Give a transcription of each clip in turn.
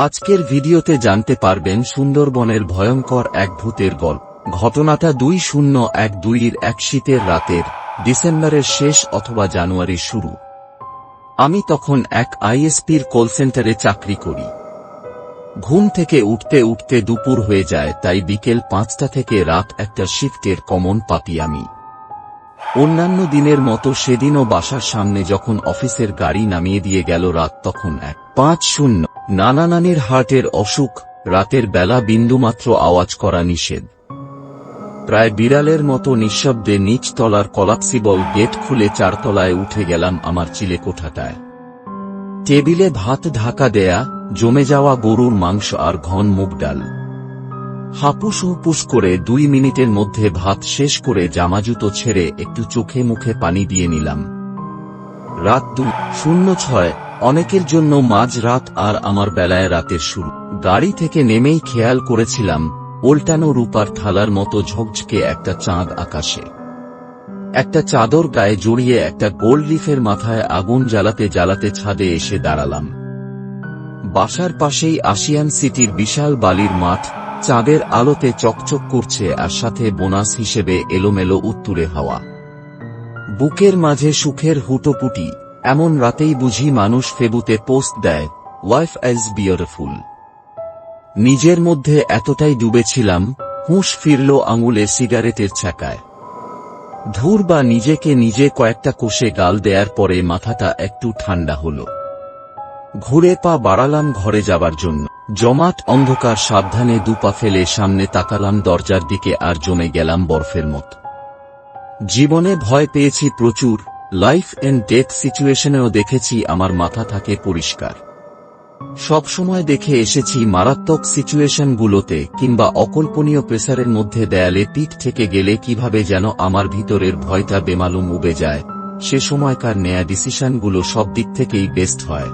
আজকের ভিডিওতে জানতে পারবেন সুন্দরবনের ভয়ঙ্কর এক ভূতের গল্প। ঘটনাটা দুই শূন্য এক দুইয়ের এক শীতের রাতের ডিসেম্বরের শেষ অথবা জানুয়ারির শুরু। আমি তখন এক আইএসপির কল সেন্টারে চাকরি করি। ঘুম থেকে উঠতে উঠতে দুপুর হয়ে যায়, তাই বিকেল পাঁচটা থেকে রাত একটা শিফটের কমন পাতি আমি। অন্যান্য দিনের মতো সেদিনও বাসার সামনে যখন অফিসের গাড়ি নামিয়ে দিয়ে গেল রাত, তখন এক পাঁচ শূন্য নানা হার্টের অসুখ, রাতের বেলা বিন্দুমাত্র আওয়াজ করা নিষেধ। প্রায় বিড়ালের মতো নিঃশব্দে নিচ তলার কলাপসিবল গেট খুলে চারতলায় উঠে গেলাম আমার চিলে কোঠাটায় টেবিলে ভাত ঢাকা দেয়া, জমে যাওয়া গরুর মাংস আর ঘন মুগ ডাল। হাপুস হুপুস করে দুই মিনিটের মধ্যে ভাত শেষ করে জামাজুতো ছেড়ে একটু চোখে মুখে পানি দিয়ে নিলাম। রাত দুই শূন্য ছয় অনেকের জন্য মাঝ রাত আর আমার বেলায় রাতের শুরু। গাড়ি থেকে নেমেই খেয়াল করেছিলাম, ওল্টানো রূপার থালার মতো ঝকঝকে একটা চাঁদ আকাশে। একটা চাদর গায়ে জড়িয়ে একটা গোল্ড লিফের মাথায় আগুন জ্বালাতে জ্বালাতে ছাদে এসে দাঁড়ালাম। বাসার পাশেই আসিয়ান সিটির বিশাল বালির মাঠ, চাঁদের আলোতে চকচক করছে আর সাথে বোনাস হিসেবে এলোমেলো উত্তুরে হাওয়া। বুকের মাঝে সুখের হুটোপুটি এমন রাতেই বুঝি মানুষ ফেবুতে পোস্ট দেয় ওয়াইফ অ্যাজ বিউটিফুল নিজের মধ্যে এতটাই ডুবেছিলাম, হুঁশ ফিরল আঙুলে সিগারেটের ছ্যাকায়। ধূর বা নিজেকে নিজে কয়েকটা কোষে গাল দেয়ার পরে মাথাটা একটু ঠান্ডা হল। ঘুরে পা বাড়ালাম ঘরে যাবার জন্য। জমাট অন্ধকার সাবধানে দুপা ফেলে সামনে তাকালাম দরজার দিকে আর জমে গেলাম বরফের মত। জীবনে ভয় পেয়েছি প্রচুর লাইফ এন্ড ডেথ সিচুয়েশনেও দেখেছি আমার মাথা থাকে পরিষ্কার। সবসময় দেখে এসেছি মারাত্মক সিচুয়েশনগুলোতে কিংবা অকল্পনীয় প্রেসারের মধ্যে দেয়ালে পিঠ থেকে গেলে কীভাবে যেন আমার ভিতরের ভয়টা বেমালুম উবে যায়, সে সময়কার নেয়া ডিসিশনগুলো সব দিক থেকেই বেস্ট হয়।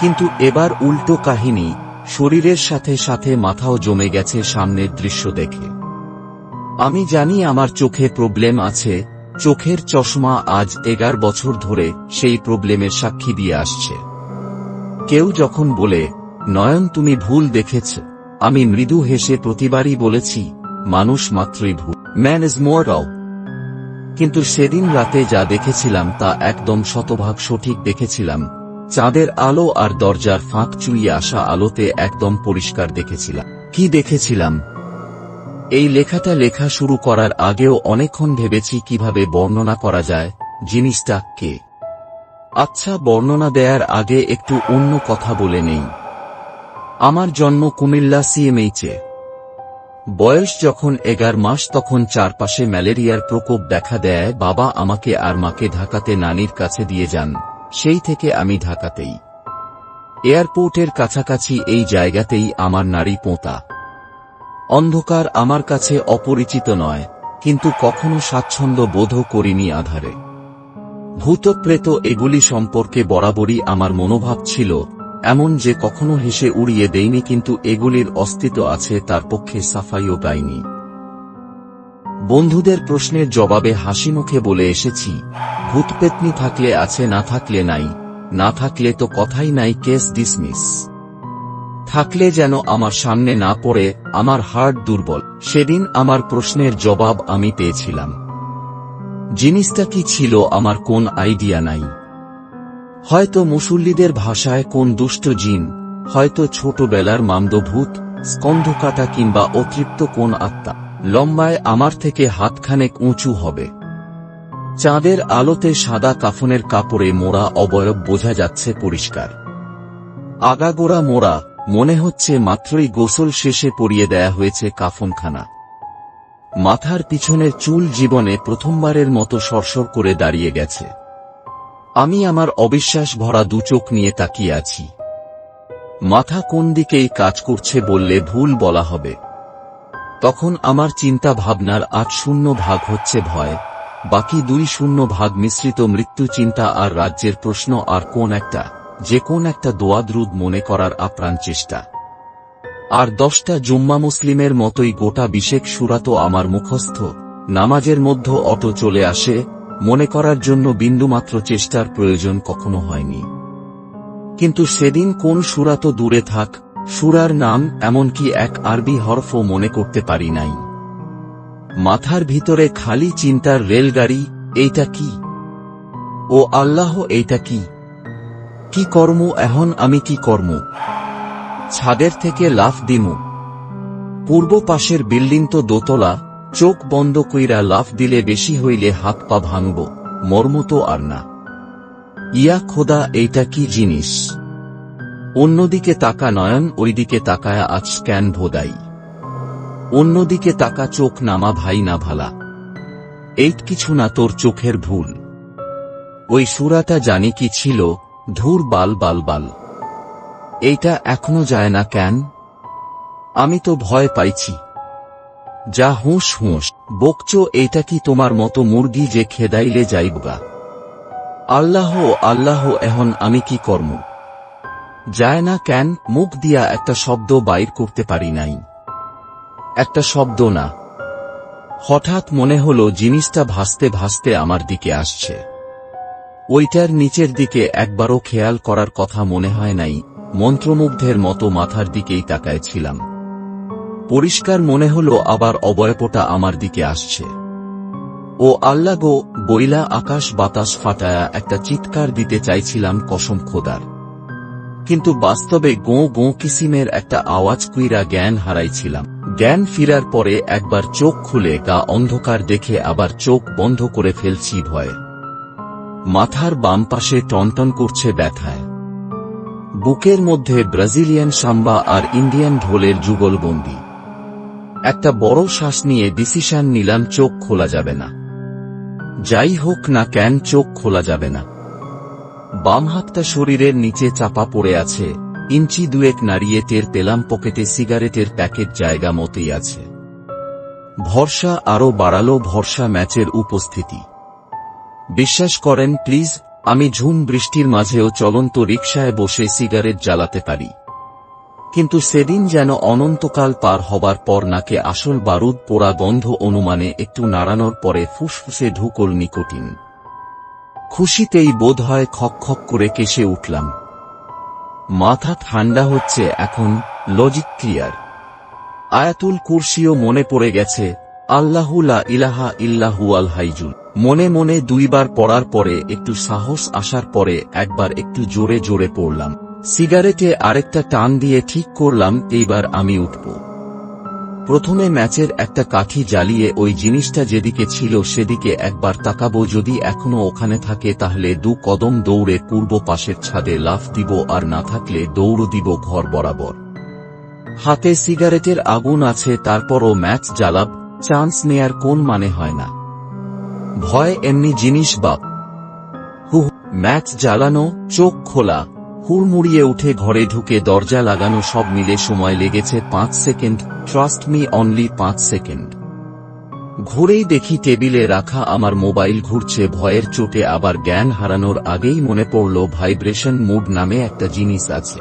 কিন্তু এবার উল্টো কাহিনী, শরীরের সাথে সাথে মাথাও জমে গেছে সামনের দৃশ্য দেখে। আমি জানি আমার চোখে প্রবলেম আছে চোখের চশমা আজ এগার বছর ধরে সেই প্রবলেমের সাক্ষী দিয়ে আসছে। কেউ যখন বলে, নয়ন, তুমি ভুল দেখেছ। আমি মৃদু হেসে প্রতিবারই বলেছি, মানুষ মাত্রই ভুল। ম্যান ইজ মোয়ারাও কিন্তু সেদিন রাতে যা দেখেছিলাম তা একদম শতভাগ সঠিক দেখেছিলাম। চাঁদের আলো আর দরজার ফাঁক চুইয়ে আসা আলোতে একদম পরিষ্কার দেখেছিলাম। কি দেখেছিলাম? এই লেখাটা লেখা শুরু করার আগেও অনেকক্ষণ ভেবেছি কীভাবে বর্ণনা করা যায়, জিনিসটা কে। আচ্ছা বর্ণনা দেয়ার আগে একটু অন্য কথা বলে নেই। আমার জন্ম কুমিল্লা সিএমএইচে। বয়স যখন এগার মাস তখন চারপাশে ম্যালেরিয়ার প্রকোপ দেখা দেয়, বাবা আমাকে আর মাকে ঢাকাতে নানির কাছে দিয়ে যান, সেই থেকে আমি ঢাকাতেই। এয়ারপোর্টের কাছাকাছি এই জায়গাতেই আমার নারী পোঁতা। অন্ধকার আমার কাছে অপরিচিত নয়, কিন্তু কখনো স্বাচ্ছন্দ্য বোধও করিনি আধারে। ভূতপ্রেত এগুলি সম্পর্কে বরাবরই আমার মনোভাব ছিল, এমন যে কখনো হেসে উড়িয়ে দেয়নি কিন্তু এগুলির অস্তিত্ব আছে, তার পক্ষে সাফাইও পাইনি। বন্ধুদের প্রশ্নের জবাবে হাসি মুখে বলে এসেছি, ভূতপেতনি থাকলে আছে, না থাকলে নাই, না থাকলে তো কথাই নাই, কেস ডিসমিস। থাকলে যেন আমার সামনে না পড়ে, আমার হার্ট দুর্বল। সেদিন আমার প্রশ্নের জবাব আমি পেয়েছিলাম। জিনিসটা কি ছিল আমার কোন আইডিয়া নাই? হয়তো মুসল্লিদের ভাষায় কোন দুষ্ট জিন, হয়তো ছোটবেলার মামদভূত স্কন্ধকাটা কিংবা অতৃপ্ত কোন আত্মা। লম্বায় আমার থেকে হাতখানেক উঁচু হবে। চাঁদের আলোতে সাদা কাফনের কাপড়ে মোড়া অবয়ব বোঝা যাচ্ছে পরিষ্কার। আগাগোড়া মোড়া মনে হচ্ছে মাত্রই গোসল শেষে পরিয়ে দেয়া হয়েছে কাফনখানা। মাথার পিছনের চুল জীবনে প্রথমবারের মতো সরসর করে দাঁড়িয়ে গেছে। আমি আমার অবিশ্বাস ভরা দুচোখ নিয়ে তাকিয়ে আছি। মাথা কোন দিকেই কাজ করছে বললে ভুল বলা হবে। তখন আমার চিন্তা ভাবনার আট শূন্য ভাগ হচ্ছে ভয়, বাকি দুই শূন্য ভাগ মিশ্রিত মৃত্যু চিন্তা আর রাজ্যের প্রশ্ন আর কোন একটা। যে কোন একটা দোয়াদ্রুদ মনে করার আপ্রাণ চেষ্টা। আর দশটা জুম্মা মুসলিমের মতোই গোটা বিশেক সুরাতো আমার মুখস্থ। নামাজের মধ্য অটো চলে আসে, মনে করার জন্য বিন্দুমাত্র চেষ্টার প্রয়োজন কখনো হয়নি। কিন্তু সেদিন কোন সুরা তো দূরে থাক, সুরার নাম এমনকি এক আরবি হরফও মনে করতে পারি নাই। মাথার ভিতরে খালি চিন্তার রেলগাড়ি, এইটা কি? ও আল্লাহ, এইটা কি? কি কর্ম এখন আমি কি কর্ম? ছাদের থেকে লাফ দিমু। পূর্ব পাশের বিল্ডিং তো দোতলা, চোখ বন্ধ কইরা লাফ দিলে বেশি হইলে হাত পা ভাঙব, মর্ম তো আর না। ইয়া খোদা, এইটা কি জিনিস? অন্যদিকে তাকা নয়ন, ওইদিকে তাকায়া আজ স্ক্যান ভোদাই? অন্যদিকে তাকা চোখ নামা ভাই না ভালা। এইট কিছু না তোর চোখের ভুল। ওই সুরাটা জানি কি ছিল ধুর বাল বাল বাল। এইটা এখনও যায় না কেন? আমি তো ভয় পাইছি। যা হুঁস হুঁস বকচো এইটা কি তোমার মতো মুরগি যে খেদাইলে যাইবগা আল্লাহ আল্লাহ, এখন আমি কি কর্ম যায় না কেন? মুখ দিয়া একটা শব্দ বাইর করতে পারি নাই। একটা শব্দ না। হঠাৎ মনে হল জিনিসটা ভাসতে ভাসতে আমার দিকে আসছে। ওইটার নিচের দিকে একবারও খেয়াল করার কথা মনে হয় নাই, মন্ত্রমুগ্ধের মতো মাথার দিকেই তাকায়ছিলাম পরিষ্কার মনে হল আবার অবয়পটা আমার দিকে আসছে। ও আল্লা গো, বইলা আকাশ বাতাস ফাটায়া একটা চিৎকার দিতে চাইছিলাম কসম খোদার। কিন্তু বাস্তবে গো গো কিসিমের একটা আওয়াজ কুইরা জ্ঞান হারাইছিলাম। জ্ঞান ফিরার পরে একবার চোখ খুলে গা অন্ধকার দেখে আবার চোখ বন্ধ করে ফেলছি ভয়ে। মাথার বাম পাশে টনটন করছে ব্যথায়। বুকের মধ্যে ব্রাজিলিয়ান সাম্বা আর ইন্ডিয়ান ঢোলের যুগলবন্দি। একটা বড় শ্বাস নিয়ে ডিসিশন নিলাম, চোখ খোলা যাবে না। যাই হোক না কেন, চোখ খোলা যাবে না। বাম হাতটা শরীরের নিচে চাপা পড়ে আছে। ইঞ্চি দুয়েক নাড়িয়ে টের পেলাম, পকেটে সিগারেটের প্যাকেট জায়গা মতেই আছে। ভরসা আরও বাড়ালো, ভরসা ম্যাচের উপস্থিতি। বিশ্বাস করেন, প্লিজ, আমি ঝুম বৃষ্টির মাঝেও চলন্ত রিকশায় বসে সিগারেট জ্বালাতে পারি। কিন্তু সেদিন যেন অনন্তকাল পার হবার পর নাকে আসল বারুদ পোড়া গন্ধ অনুমানে একটু নাড়ানোর পরে ফুসফুসে ঢুকল নিকোটিন। খুশিতেই বোধ হয় খক খক করে কেসে উঠলাম। মাথা ঠান্ডা হচ্ছে এখন লজিক ক্লিয়ার আয়াতুল কুরসিও মনে পড়ে গেছে, আল্লাহু লা ইলাহা ইল্লাহু আল হাইজুল। মনে মনে দুইবার পড়ার পরে একটু সাহস আসার পরে একবার একটু জোরে জোরে পড়লাম। সিগারেটে আরেকটা টান দিয়ে ঠিক করলাম, এইবার আমি উঠব। প্রথমে ম্যাচের একটা কাঠি জ্বালিয়ে ওই জিনিসটা যেদিকে ছিল সেদিকে একবার তাকাবো, যদি এখনও ওখানে থাকে তাহলে দু কদম দৌড়ে পূর্ব পাশের ছাদে লাফ দিব আর না থাকলে দৌড় দিব ঘর বরাবর। হাতে সিগারেটের আগুন আছে, তারপরও ম্যাচ জ্বালাব, চান্স নেয়ার কোন মানে হয় না। ভয় এমনি জিনিস বাপ হু ম্যাচ জ্বালানো, চোখ খোলা, হুড়মুড়িয়ে উঠে ঘরে ঢুকে দরজা লাগানো সব মিলে সময় লেগেছে পাঁচ সেকেন্ড ট্রাস্ট মি অনলি পাঁচ সেকেন্ড। ঘুরেই দেখি টেবিলে রাখা আমার মোবাইল ঘুরছে ভয়ের চোটে আবার জ্ঞান হারানোর আগেই মনে পড়ল ভাইব্রেশন মুড নামে একটা জিনিস আছে।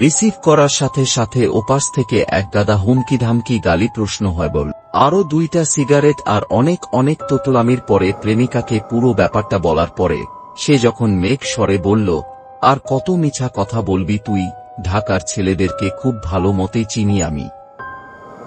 রিসিভ করার সাথে সাথে ওপাশ থেকে এক গাদা হুমকি ধামকি গালি প্রশ্ন হয় বল আরও দুইটা সিগারেট আর অনেক অনেক তোতলামির পরে প্রেমিকাকে পুরো ব্যাপারটা বলার পরে, সে যখন মেঘ স্বরে বলল, আর কত মিছা কথা বলবি তুই, ঢাকার ছেলেদেরকে খুব ভালো মতে চিনি আমি।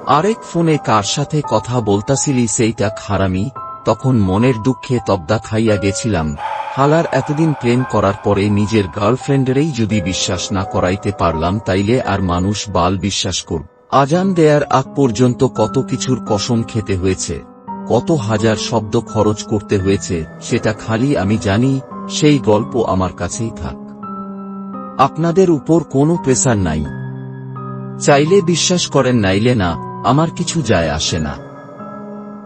আরেক ফোনে কার সাথে কথা বলতাছিলি সেইটা খারামি, তখন মনের দুঃখে তবদা খাইয়া গেছিলাম। হালার এতদিন প্রেম করার পরে নিজের গার্লফ্রেন্ডেরই যদি বিশ্বাস না করাইতে পারলাম তাইলে আর মানুষ বাল বিশ্বাস করব। আজান দেয়ার আগ পর্যন্ত কত কিছুর কসম খেতে হয়েছে, কত হাজার শব্দ খরচ করতে হয়েছে, সেটা খালি আমি জানি, সেই গল্প আমার কাছেই থাক। আপনাদের উপর কোনো প্রেসার নাই। চাইলে বিশ্বাস করেন নাইলে না, আমার কিছু যায় আসে না।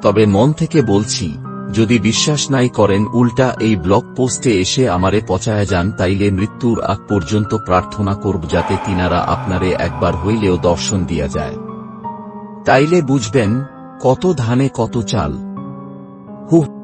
তবে মন থেকে বলছি যদি বিশ্বাস নাই করেন, উল্টা এই ব্লগ পোস্টে এসে আমারে পচায়া যান, তাইলে মৃত্যুর আগ পর্যন্ত প্রার্থনা করব যাতে তিনারা আপনারে একবার হইলেও দর্শন দিয়া যায়। তাইলে বুঝবেন, কত ধানে কত চাল। হুহ